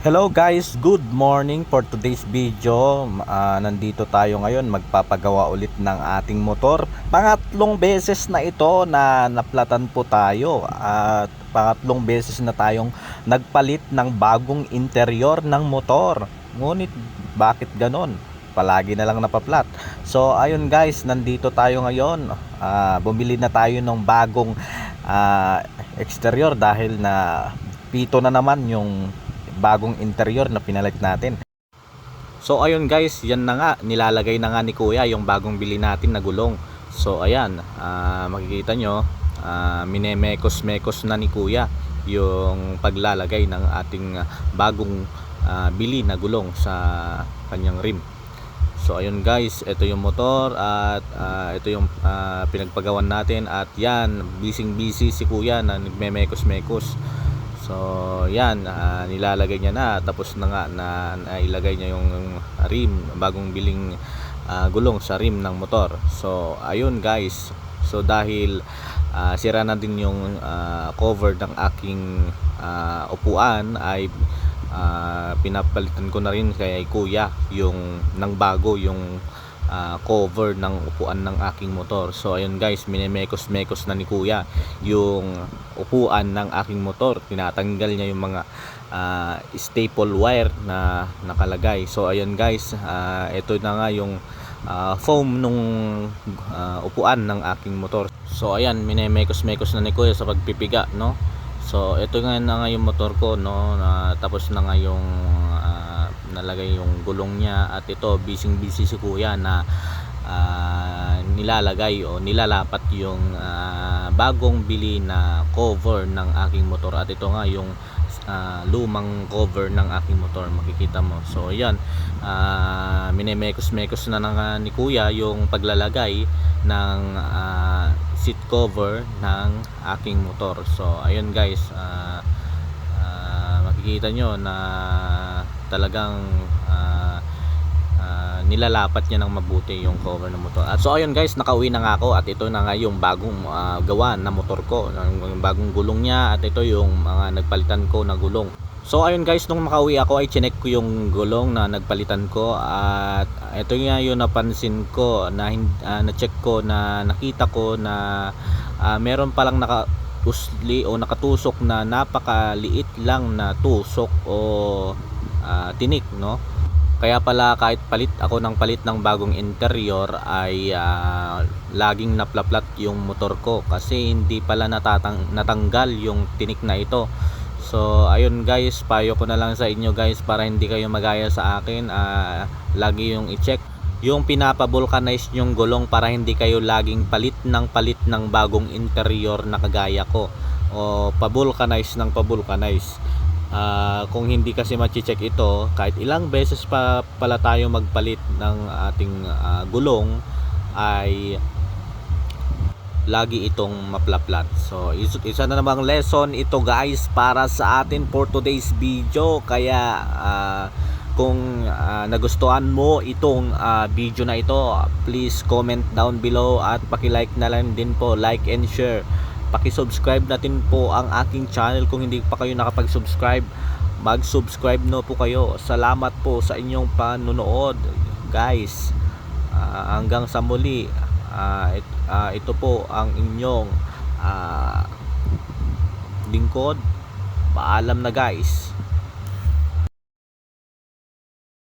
Hello guys, good morning for today's video. Ah, nandito tayo ngayon magpapagawa ulit ng ating motor. Pangatlong beses na ito na naplatan po tayo at pangatlong beses na tayong nagpalit ng bagong interior ng motor. Ngunit bakit ganon? Palagi na lang napaplat. So ayun guys, nandito tayo ngayon. Ah, bumili na tayo ng bagong ah, exterior dahil na pito na naman yung bagong interior na pinalit natin. So ayun guys, yan na nga, nilalagay na nga ni Kuya yung bagong bili natin na gulong. So ayan, ah, makikita nyo, ah, minemekos-mekos na ni Kuya yung paglalagay ng ating ah, bagong ah, bili na gulong sa kanyang rim. So ayun guys, ito yung motor at ah, ito yung ah, pinagpagawan natin at yan, busy busy si Kuya na nagmemekos-mekos. So, yan, ah, nilalagay niya na tapos na nga na, nailagay niya yung rim, bagong biling ah, gulong sa rim ng motor. So, ayun guys. So, dahil ah, sira na din yung ah, cover ng aking ah, upuan ay ah, pinapalitan ko na rin kay kuya yung nang bago yung ah, cover ng upuan ng aking motor. So ayun guys, minemekos-mekos na ni kuya yung upuan ng aking motor. Tinatanggal niya yung mga ah, staple wire na nakalagay. So ayun guys, ah, ito na nga yung ah, foam nung ah, upuan ng aking motor. So ayan, minemekos-mekos na ni kuya sa pagpipiga, no? So ito nga na nga yung motor ko, no? Na, tapos na nga yung nalagay yung gulong niya at ito busy busy si kuya na ah, nilalagay o nilalapat yung ah, bagong bili na cover ng aking motor. At ito nga yung ah, lumang cover ng aking motor makikita mo. So yan uh, minemekos-mekos na nga ni kuya yung paglalagay ng ah, seat cover ng aking motor. So ayun guys ah, ah, makikita nyo na talagang ah, ah, nilalapat niya ng mabuti yung cover ng motor. At so ayun guys, nakauwi na nga ako at ito na nga yung bagong ah, gawa na motor ko, yung bagong gulong niya at ito yung mga nagpalitan ko na gulong. So ayun guys, nung makauwi ako ay chinek ko yung gulong na nagpalitan ko at ito nga yung napansin ko na ah, na-check ko na nakita ko na ah, meron palang naka usli o nakatusok na napakaliit lang na tusok o ah, tinik no? Kaya pala kahit palit ako ng palit ng bagong interior ay ah, laging naplaplat yung motor ko kasi hindi pala natatang natanggal yung tinik na ito. So ayun guys payo ko na lang sa inyo guys para hindi kayo magaya sa akin. Ah, lagi yung i-check yung pinapabulkanize yung gulong para hindi kayo laging palit ng palit ng bagong interior na kagaya ko. O pabulkanize ng pabulkanize Ah, kung hindi kasi machi-check ito kahit ilang beses pa pala tayo magpalit ng ating ah, gulong ay lagi itong maplaplat so is- isa na namang lesson ito guys para sa atin for today's video. Kaya ah, kung ah, nagustuhan mo itong ah, video na ito please comment down below at paki-like na lang din po. Like and share paki-subscribe natin po ang aking channel kung hindi pa kayo nakapag-subscribe. Mag-subscribe no po kayo. Salamat po sa inyong panonood guys. Ah, hanggang sa muli. Ah, it- ah, ito po ang inyong ah, lingkod. Paalam na guys